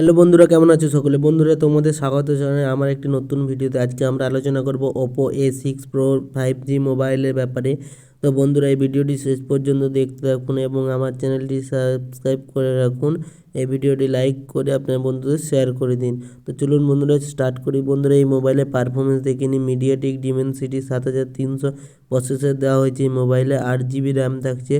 Hello বন্ধুরা, কেমন আছো সকলে? বন্ধুরা, তোমাদের স্বাগত জানাই আমার একটি নতুন ভিডিওতে। আজকে আমরা আলোচনা করব Oppo A six pro five G মোবাইলের ব্যাপারে। তো বন্ধুরা, এই ভিডিওটি শেষ পর্যন্ত দেখতে থাকুন এবং আমার চ্যানেলটি সাবস্ক্রাইব করে রাখুন। এই ভিডিওটি লাইক করে আপনার বন্ধুদের শেয়ার করে দিন। তো চলুন বন্ধুরা স্টার্ট করি। বন্ধুরা, এই মোবাইলের পারফরমেন্স দেখে নিই মিডিয়াটেক ডিমেনসিটি সাত হাজার তিনশো প্রসেসর দেওয়া হয়েছে এই মোবাইলে আট জিবি র্যাম থাকছে।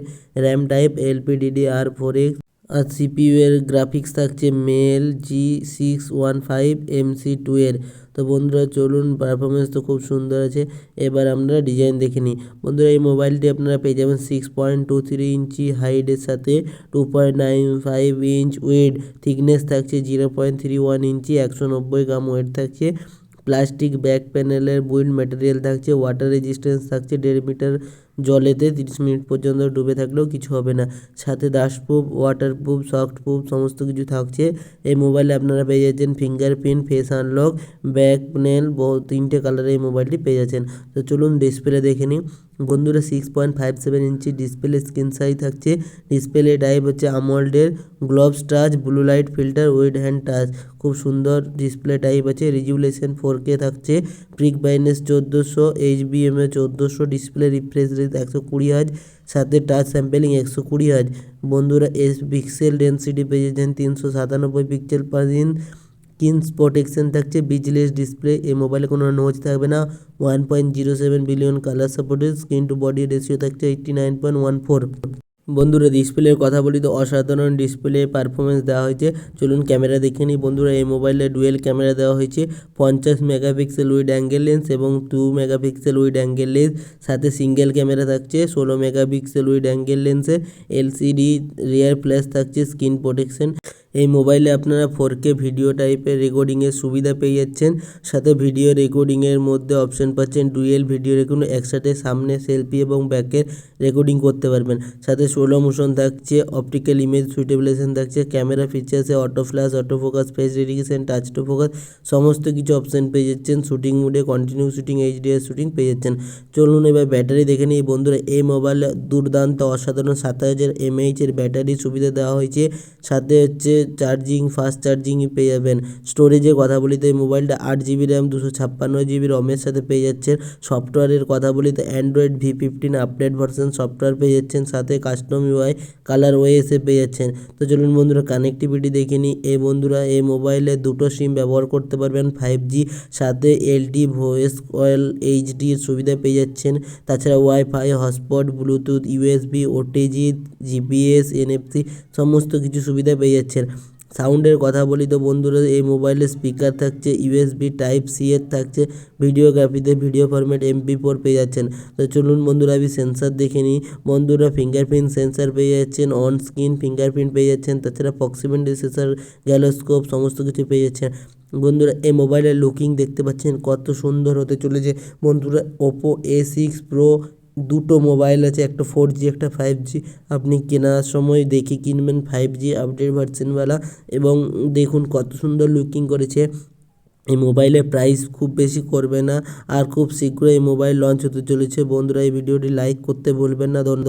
RAM type LPDD R four X আর সিপিইউ এর গ্রাফিক্স থাকছে Mali G six one five MC two এর। তো বন্ধুরা, চলুন পারফরমেন্স তো খুব সুন্দর আছে। এবার আমরা ডিজাইন দেখে নিই। বন্ধুরা, এই মোবাইলটি আপনারা পেয়ে যাবেন six point two three inch হাইটের সাথে two point nine five inch weight thickness থাকছে zero point three one inch একশো নব্বই গ্রাম ওয়েট থাকছে। প্লাস্টিক ব্যাক প্যানেলের বুইন্ড ম্যাটেরিয়াল থাকছে, ওয়াটার রেজিস্ট্যান্স থাকছে, দেড় মিটার জলেতে তিরিশ মিনিট পর্যন্ত ডুবে থাকলেও কিছু হবে না। সাথে দাসপ্রুফ ওয়াটারপ্রুফ সফটপ্রুফ সমস্ত কিছু থাকছে। এই মোবাইলে আপনারা পেয়ে যাচ্ছেন fingerprint face unlock back panel বহু তিনটে কালারে এই মোবাইলটি পেয়ে যাচ্ছেন। তো চলুন ডিসপ্লে দেখে নিই। বন্ধুরা six point five seven inch display screen size থাকছে। ডিসপ্লে টাইপ হচ্ছে আমোল্ডের gloves touch blue light filter wet hand touch খুব সুন্দর ডিসপ্লে টাইপ আছে রেজুলেশন ফোর কে থাকছে। প্রিক ব্রাইটনেস চোদ্দোশো এইচ বি এম এ চোদ্দোশো ডিসপ্লে রিফ্রেশ রেট একশো কুড়ি হাজ সাথে টাচ স্যাম্পেলিং একশো কুড়ি হাজ বন্ধুরা এস পিক্সেল ডেন্সিটি পেয়ে যাচ্ছেন তিনশো সাতানব্বই পিক্সেল পার ইঞ্চ কিনস প্রোটেকশন থাকছে, বিজলেস ডিসপ্লে, এই মোবাইলে কোনো নোচ থাকবে না। One point zero seven billion colour supported screen to body ratio থাকছে eighty nine point one four বন্ধুরা ডিসপ্লের কথা বলি তো, অসাধারণ ডিসপ্লে পারফরমেন্স দেওয়া হয়েছে। চলুন ক্যামেরা দেখে নিই। বন্ধুরা, এই মোবাইলে ডুয়েল ক্যামেরা দেওয়া হয়েছে। পঞ্চাশ মেগাপিক্সেল উইড অ্যাঙ্গেল লেন্স এবং two megapixel wide angle lens সাথে সিঙ্গেল ক্যামেরা থাকছে। ষোলো মেগাপিক্সেল উইড অ্যাঙ্গেল লেন্সে এলসিডি রিয়ার ফ্ল্যাশ থাকছে স্ক্রিন প্রোটেকশন এই মোবাইলে আপনারা ফোর কে ভিডিও টাইপের রেকর্ডিংয়ের সুবিধা পেয়ে যাচ্ছেন। সাথে ভিডিও রেকর্ডিংয়ের মধ্যে অপশন পাচ্ছেন ডুয়েল ভিডিও রেকর্ডিং, একসাথে সামনে সেলফি এবং ব্যাকের রেকর্ডিং করতে পারবেন। সাথে সোলো মোশন থাকছে অপটিক্যাল ইমেজ সুইটেবলেশন থাকছে camera ফিচার্সে auto flash auto focus face detection touch to focus সমস্ত কিছু অপশন পেয়ে যাচ্ছেন। শুটিং মুডে কন্টিনিউ শুটিং এইচডিআর শুটিং পেয়ে যাচ্ছেন। চলুন এবার ব্যাটারি দেখে নিই। বন্ধুরা, এই মোবাইলে দুর্দান্ত, অসাধারণ সাত হাজার এমএইচের ব্যাটারি সুবিধা দেওয়া হয়েছে। সাথে হচ্ছে চার্জিং, ফাস্ট চার্জিংই পেয়ে যাবেন। স্টোরেজের কথা বলি তো এই মোবাইলটা আট জিবি র্যাম, দুশো ছাপ্পান্ন জিবি রমের সাথে পেয়ে যাচ্ছেন। সফটওয়্যারের কথা বলি তো Android V fifteen update version software পেয়ে যাচ্ছেন, সাথে কাস্টম ইউআই কালার ওয়েসে পেয়ে যাচ্ছেন। তো চলুন বন্ধুরা কানেক্টিভিটি দেখে নিই। এই বন্ধুরা এই মোবাইলে দুটো সিম ব্যবহার করতে পারবেন ফাইভ জি সাথে এলটি ভয়েস কয়েল এইচডির সুবিধা পেয়ে যাচ্ছেন। তাছাড়া WiFi hotspot Bluetooth USB OTG GPS NFC সমস্ত কিছু সুবিধা পেয়ে যাচ্ছেন। সাউন্ডের কথা বলি তো বন্ধুরা, এই মোবাইলে স্পিকার থাকছে ইউএসবি টাইপ সি এর থাকছে ভিডিওগ্রাফিতে ভিডিও ফরম্যাট এমপি ফোর পেয়ে যাচ্ছেন। তো চলুন বন্ধুরা, আমি সেন্সার দেখে নিই। বন্ধুরা ফিঙ্গারপ্রিন্ট সেন্সার পেয়ে যাচ্ছেন অন স্ক্রিন ফিঙ্গারপ্রিন্ট পেয়ে যাচ্ছেন, তাছাড়া প্রক্সিমেন্টি সেন্সার গ্যালোস্কোপ সমস্ত কিছু পেয়ে যাচ্ছেন। বন্ধুরা, এই মোবাইলের লুকিং দেখতে পাচ্ছেন, কত সুন্দর হতে চলেছে। বন্ধুরা ওপো এ সিক্স প্রো দুটো মোবাইল আছে, একটা ফোর জি একটা ফাইভ জি আপনি কেনার সময় দেখে কিনবেন ফাইভ জি আপডেট ভার্সনওয়ালা এবং দেখুন কত সুন্দর লুকিং করেছে। এই মোবাইলের প্রাইস খুব বেশি করবে না আর খুব শীঘ্রই এই মোবাইল লঞ্চ হতে চলেছে। বন্ধুরা, এই ভিডিওটি লাইক করতে ভুলবেন না। ধন্যবাদ।